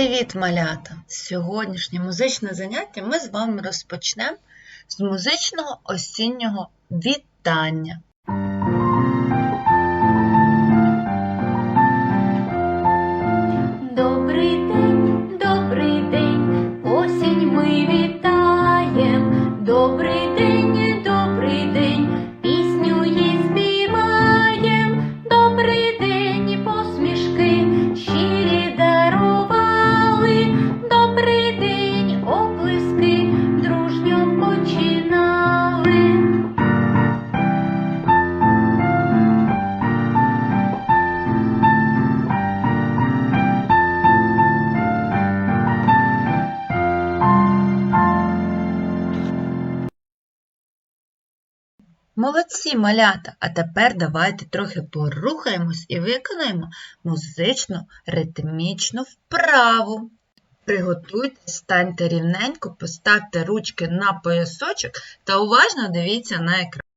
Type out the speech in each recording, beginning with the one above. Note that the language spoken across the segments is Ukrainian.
Привіт, малята! Сьогоднішнє музичне заняття ми з вами розпочнемо з музичного осіннього вітання. Молодці, малята! А тепер давайте трохи порухаємось і виконаємо музичну ритмічну вправу. Приготуйтесь, станьте рівненько, поставте ручки на поясочок та уважно дивіться на екран.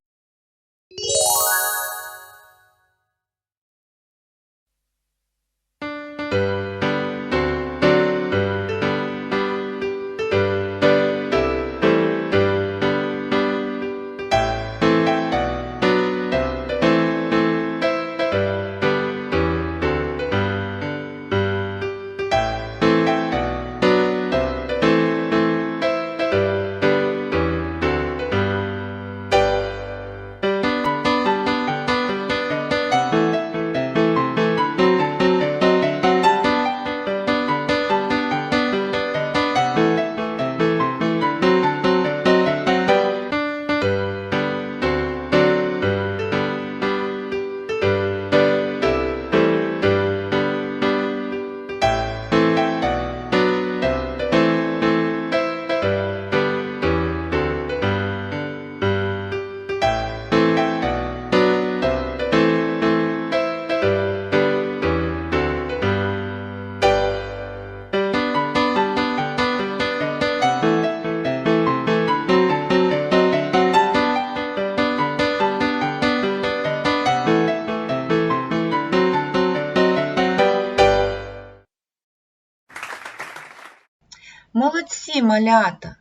Молодці, малята!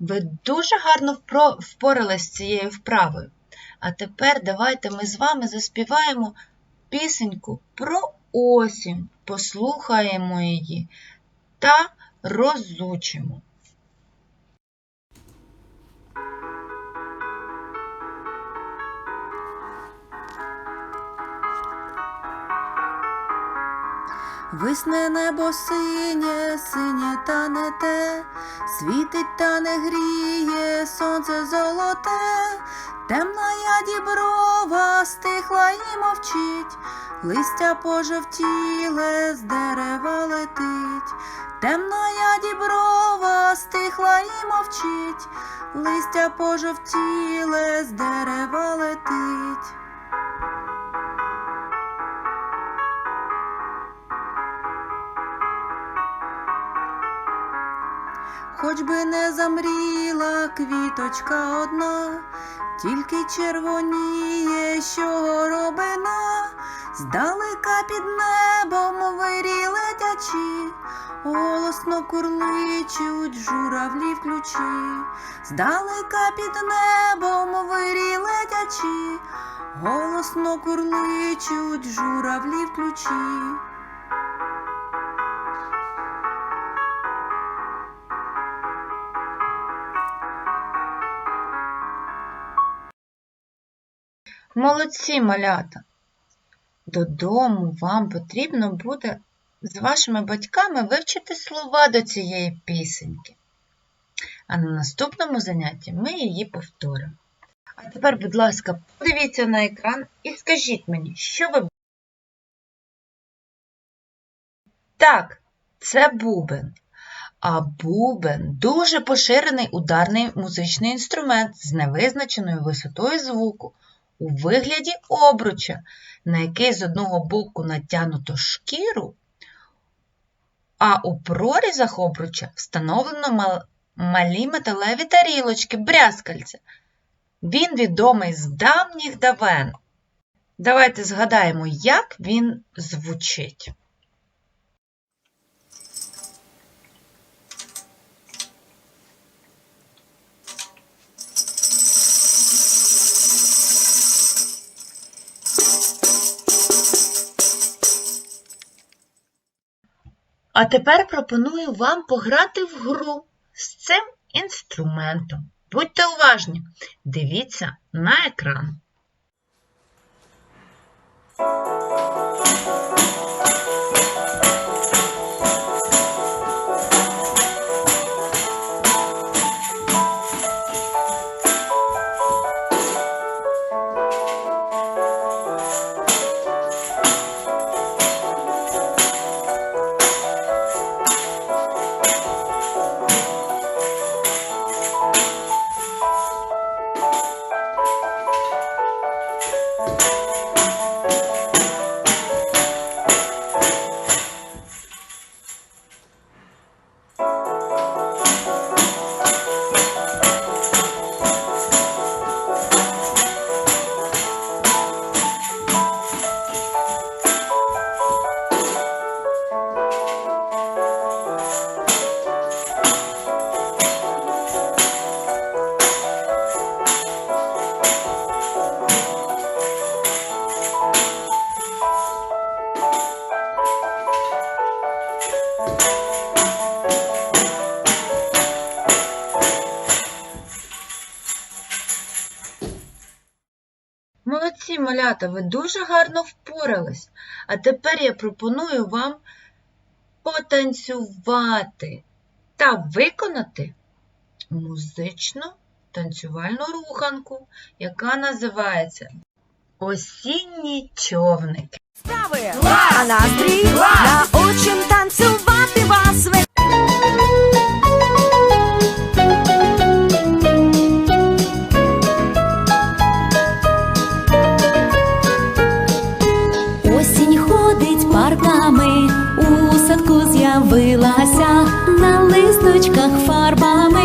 Ви дуже гарно впорались з цією вправою. А тепер давайте ми з вами заспіваємо пісеньку про осінь, послухаємо її та розучимо. Висне небо синє, синє та не те, світить та не гріє, сонце золоте, темна я діброва стихла і мовчить, листя пожовтіле з дерева летить, темна я діброва стихла і мовчить, листя пожовтіле з дерева летить. Хоч би не замріла квіточка одна, тільки червоніє, що горобина, здалека під небом вирі летячі, голосно курличуть журавлі в ключі, здалека під небом вирі летячі, голосно курличуть журавлі в ключі. Молодці, малята! Додому вам потрібно буде з вашими батьками вивчити слова до цієї пісеньки. А на наступному занятті ми її повторимо. А тепер, будь ласка, подивіться на екран і скажіть мені, що ви. Так, це бубен. А бубен дуже поширений ударний музичний інструмент з невизначеною висотою звуку у вигляді обруча, на який з одного боку натягнуто шкіру, а у прорізах обруча встановлено мал- малі металеві тарілочки, брязкальця. Він відомий з давніх давен. Давайте згадаємо, як він звучить. А тепер пропоную вам пограти в гру з цим інструментом. Будьте уважні, дивіться на екран. Малята, ви дуже гарно впорались. А тепер я пропоную вам потанцювати та виконати музичну танцювальну руханку, яка називається Осінні човники. справи, а настрій научим листочках фарбами,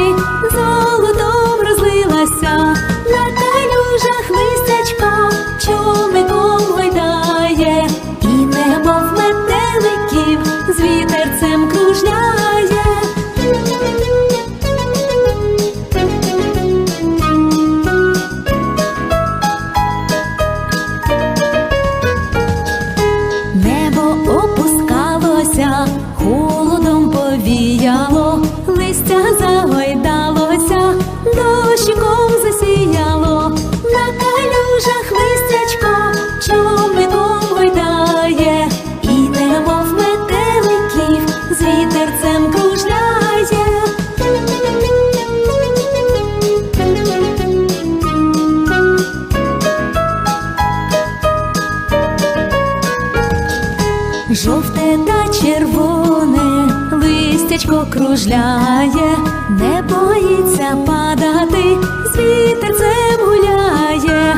Жовте та червоне листячко кружляє, не боїться падати, з вітерцем гуляє,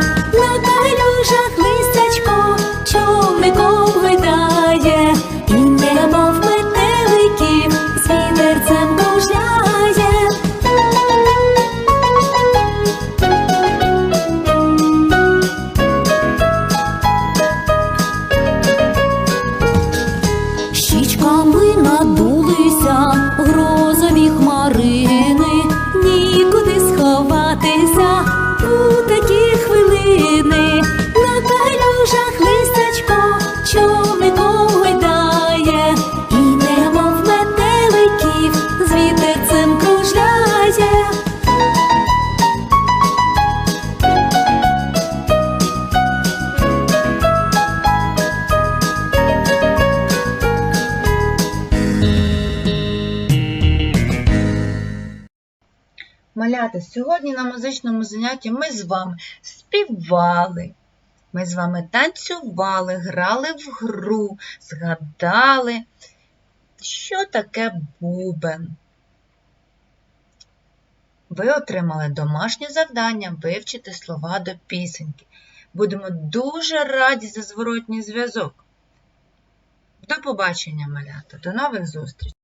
आते Малята, сьогодні на музичному занятті ми з вами співали, ми з вами танцювали, грали в гру, згадали, що таке бубен. Ви отримали домашнє завдання вивчити слова до пісеньки. Будемо дуже раді за зворотній зв'язок. До побачення, малята, до нових зустрічей!